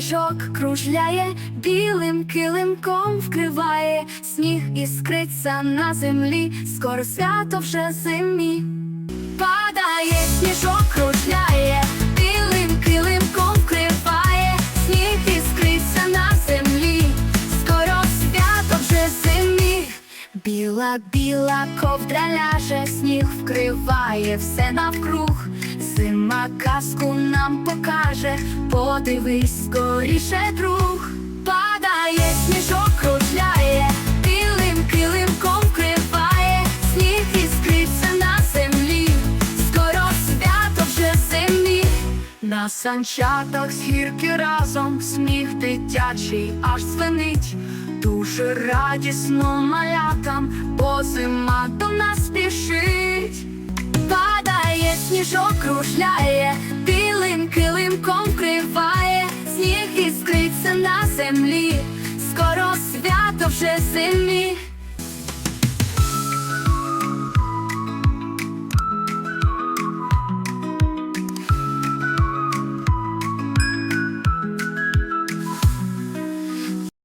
сніжок кружляє, білим килимком вкриває, сніг іскриться на землі, скоро свято вже зимі. Падає сніжок кружляє, білим килимком вкриває, сніг іскриться на землі, скоро свято вже зимі. Біла, біла ковдра ляже, сніг вкриває все навкруг. Зима казку нам покаже, подивись скоріше, друг. Падає сніжок кружляє, білим килимком вкриває, сніг іскриться на землі, скоро свято вже зимі. На санчатах з гірки разом сміх дитячий аж звенить. Дуже радісно малятам, бо зима до сніжок кружляє, білим килимком криває, сніг іскриться на землі, скоро свято вже зимі.